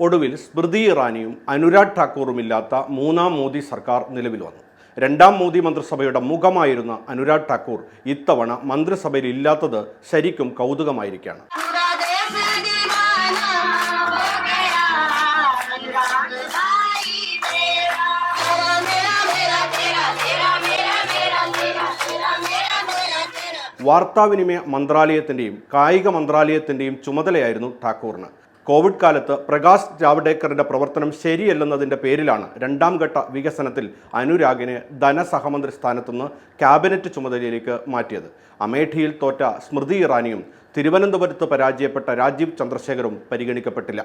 ഒടുവിൽ സ്മൃതി ഇറാനിയും അനുരാഗ് ഠാക്കൂറും ഇല്ലാത്ത മൂന്നാം മോദി സർക്കാർ നിലവിൽ വന്നു. രണ്ടാം മോദി മന്ത്രിസഭയുടെ മുഖമായിരുന്ന അനുരാഗ് ഠാക്കൂർ ഇത്തവണ മന്ത്രിസഭയിൽ ഇല്ലാത്തത് ശരിക്കും കൗതുകമായിരിക്കാണ് വാർത്താവിനിമയ മന്ത്രാലയത്തിന്റെയും കായിക മന്ത്രാലയത്തിന്റെയും ചുമതലയായിരുന്നു ഠാക്കൂറിന്. കോവിഡ് കാലത്ത് പ്രകാശ് ജാവ്ഡേക്കറിന്റെ പ്രവർത്തനം ശരിയല്ലെന്നതിന്റെ പേരിലാണ് രണ്ടാം ഘട്ട വികസനത്തിൽ അനുരാഗിനെ ധനസഹമന്ത്രി സ്ഥാനത്തുനിന്ന് ക്യാബിനറ്റ് ചുമതലയിലേക്ക് മാറ്റിയത്. അമേഠിയിൽ തോറ്റ സ്മൃതി ഇറാനിയും തിരുവനന്തപുരത്ത് പരാജയപ്പെട്ട രാജീവ് ചന്ദ്രശേഖറും പരിഗണിക്കപ്പെട്ടില്ല.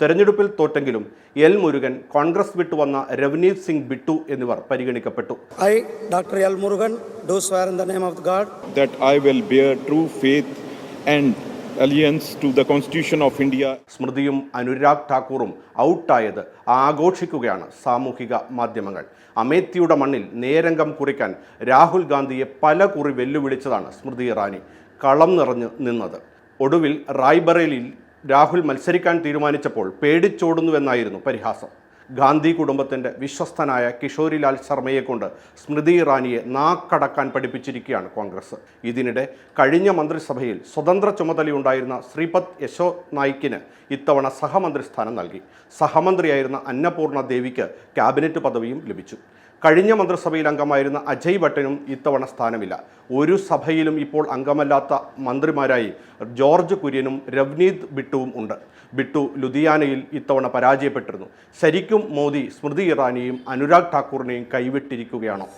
തെരഞ്ഞെടുപ്പിൽ തോറ്റെങ്കിലും എൽ മുരുകൻ കോൺഗ്രസ് വിട്ടുവന്ന രവനീത് സിംഗ് ബിട്ടു എന്നിവർ പരിഗണിക്കപ്പെട്ടു. I doctor L Murugan do swear in the name of God that I will bear true faith and allegiance to the constitution of India സ്മൃതിയും Anurag ഠാക്കൂറും ഔട്ടായത് ആഘോഷിക്കുകയാണ് സാമൂഹിക മാധ്യമങ്ങൾ. അമേത്തിയുടെ മണ്ണിൽ നേരംഗം കുറിക്കാൻ രാഹുൽ ഗാന്ധിയെ പല കുറി വെല്ലുവിളിച്ചതാണ് സ്മൃതി ഇറാനി. കളം നിറഞ്ഞ് നിന്നത്. ഒടുവിൽ റായ്ബറേലിയിൽ രാഹുൽ മത്സരിക്കാൻ തീരുമാനിച്ചപ്പോൾ പേടിച്ചോടുന്നുവെന്നായിരുന്നു പരിഹാസം. ഗാന്ധി കുടുംബത്തിന്റെ വിശ്വസ്തനായ കിഷോരിലാൽ ശർമ്മയെക്കൊണ്ട് സ്മൃതി ഇറാനിയെ നാക്കടക്കാൻ പഠിപ്പിച്ചിരിക്കുകയാണ് കോൺഗ്രസ്. ഇതിനിടെ കഴിഞ്ഞ മന്ത്രിസഭയിൽ സ്വതന്ത്ര ചുമതലയുണ്ടായിരുന്ന ശ്രീപദ് യശോ നായിക്കിന് ഇത്തവണ സഹമന്ത്രി സ്ഥാനം നൽകി. സഹമന്ത്രിയായിരുന്ന അന്നപൂർണ ദേവിക്ക് ക്യാബിനറ്റ് പദവിയും ലഭിച്ചു. കഴിഞ്ഞ മന്ത്രിസഭയിൽ അംഗമായിരുന്ന അജയ് ഭട്ടനും ഇത്തവണ സ്ഥാനമില്ല. ഒരു സഭയിലും ഇപ്പോൾ അംഗമല്ലാത്ത മന്ത്രിമാരായി ജോർജ് കുര്യനും രവ്നീത് ബിട്ടുവും ഉണ്ട്. ബിട്ടു ലുധിയാനയിൽ ഇത്തവണ പരാജയപ്പെട്ടിരുന്നു. ശരിക്കും മോദി സ്മൃതി ഇറാനിയും അനുരാഗ് ഠാക്കൂറിനെയും കൈവിട്ടിരിക്കുകയാണോ?